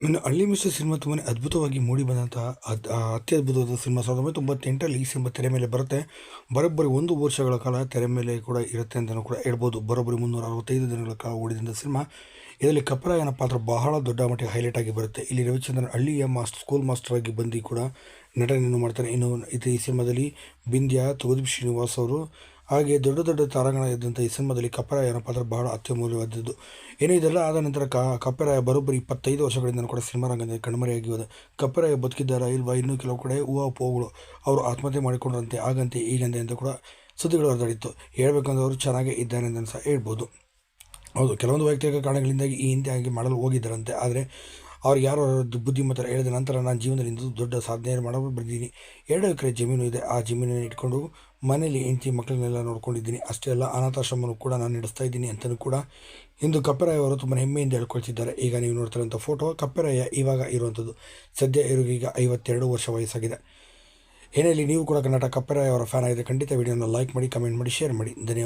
ಇನ್ನು ಹಳ್ಳಿ mister cinema ತುಂಬಾ ಅದ್ಭುತವಾಗಿ ಮೂಡಿ ಬಂದಂತಹ ಅತ್ಯದ್ಭುತವಾದ ಸಿನಿಮಾ ಸಾವಿರದ ಒಂಬೈನೂರ ತೊಂಬತ್ತೆಂಟರಲ್ಲಿ ಈ ಸಿನಿಮಾ ತೆರೆ ಮೇಲೆ ಬರುತ್ತೆ. ಬರೋಬ್ಬರಿ ಒಂದು ವರ್ಷಗಳ ಕಾಲ ತೆರೆ ಮೇಲೆ ಕೂಡ ಇರುತ್ತೆ ಅಂತಲೂ ಕೂಡ ಹೇಳ್ಬೋದು. ಬರೋಬ್ಬರಿ ಮುನ್ನೂರ ಅರವತ್ತೈದು ದಿನಗಳ ಕಾಲ ಓಡಿದಂಥ ಸಿನಿಮಾ. ಇದರಲ್ಲಿ ಕಪ್ಪರಾಯನ ಪಾತ್ರ ಬಹಳ ದೊಡ್ಡ ಮಟ್ಟಿಗೆ ಹೈಲೈಟ್ ಆಗಿ ಬರುತ್ತೆ. ಇಲ್ಲಿ ರವಿಚಂದ್ರನ್ ಹಳ್ಳಿಯ ಮಾಸ್ಟರ್ ಸ್ಕೂಲ್ ಮಾಸ್ಟರ್ ಆಗಿ ಬಂದು ಕೂಡ ನಟನೆಯನ್ನು ಮಾಡ್ತಾರೆ. ಇನ್ನು ಇದು ಈ ಸಿನಿಮಾದಲ್ಲಿ ಬಿಂದ್ಯಾ, ತುಗದೀಪ್ ಶ್ರೀನಿವಾಸ್ ಅವರು ಹಾಗೆ ದೊಡ್ಡ ದೊಡ್ಡ ತಾರಾಗಣ ಇದ್ದಂಥ ಈ ಸಿನಿಮಾದಲ್ಲಿ ಕಪ್ಪರಾಯ ಏನಪ್ಪ ಅಂದರೆ ಬಹಳ ಅತ್ಯಮೂಲ್ಯವಾದದ್ದು. ಏನೇ ಇದೆಲ್ಲ ಆದ ನಂತರ ಕ ಕಪ್ಪರಾಯ ಬರೋಬ್ಬರಿ ಇಪ್ಪತ್ತೈದು ವರ್ಷಗಳಿಂದ ಕೂಡ ಸಿನಿಮಾ ರಂಗದ ಕಣ್ಮರೆಯಾಗಿ ಹೋದ. ಕಪ್ಪರಾಯ ಬದುಕಿದ್ದಾರಾ ಇಲ್ವಾ ಇನ್ನೂ ಕೆಲವು ಕಡೆ? ಹೂವು ಅವರು ಆತ್ಮಹತ್ಯೆ ಮಾಡಿಕೊಂಡ್ರಂತೆ ಆಗಂತೆ ಈಗಂತೆ ಅಂತ ಕೂಡ ಸುದ್ದಿಗಳು ಹರಿದಾಡಿತ್ತು. ಹೇಳ್ಬೇಕಂದ್ರೆ ಅವರು ಚೆನ್ನಾಗೇ ಇದ್ದಾರೆ ಅಂತ ಸಹ ಹೇಳ್ಬೋದು. ಹೌದು, ಕೆಲವೊಂದು ವೈಯಕ್ತಿಕ ಕಾರಣಗಳಿಂದಾಗಿ ಈ ಹಿಂದೆ ಹಾಗೆ ಮಾಡಲು ಹೋಗಿದ್ದಾರಂತೆ. ಆದರೆ ಅವ್ರು ಯಾರೋ ಬುದ್ಧಿಮತ್ತರ ಹೇಳಿದ ನಂತರ ನಾನು ಜೀವನದಲ್ಲಿ ಇಂದು ದೊಡ್ಡ ಸಾಧನೆ ಮಾಡಲು ಬಂದಿದ್ದೀನಿ. ಎರಡು ಎಕರೆ ಜಮೀನು ಇದೆ. ಆ ಜಮೀನನ್ನು ಇಟ್ಕೊಂಡು ಮನೇಲಿ ಹೆಂಡತಿ ಮಕ್ಕಳನ್ನೆಲ್ಲ ನೋಡ್ಕೊಂಡಿದ್ದೀನಿ. ಅಷ್ಟೇ ಅಲ್ಲ ಅನಾಥಾಶ್ರಮವನ್ನು ಕೂಡ ನಾನು ನಡೆಸ್ತಾ ಇದ್ದೀನಿ ಅಂತಲೂ ಕೂಡ ಇಂದು ಕಪ್ಪೆರಾಯ ಅವರು ತುಂಬ ಹೆಮ್ಮೆಯಿಂದ ಹೇಳ್ಕೊಳ್ತಿದ್ದಾರೆ. ಈಗ ನೀವು ನೋಡ್ತಿರೋಂಥ ಫೋಟೋ ಕಪ್ಪೆರಾಯ ಇವಾಗ ಇರುವಂಥದ್ದು. ಸದ್ಯ ಇವರಿಗೀಗ ಐವತ್ತೆರಡು ವರ್ಷ ವಯಸ್ಸಾಗಿದೆ. ಏನೇ ನೀವು ಕೂಡ ಕರ್ನಾಟಕ ಕಪ್ಪೆರಾಯ ಅವರ ಫ್ಯಾನ್ ಆಗಿದೆ ಖಂಡಿತ ವಿಡಿಯೋನ ಲೈಕ್ ಮಾಡಿ, ಕಮೆಂಟ್ ಮಾಡಿ, ಶೇರ್ ಮಾಡಿ. ಧನ್ಯವಾದ.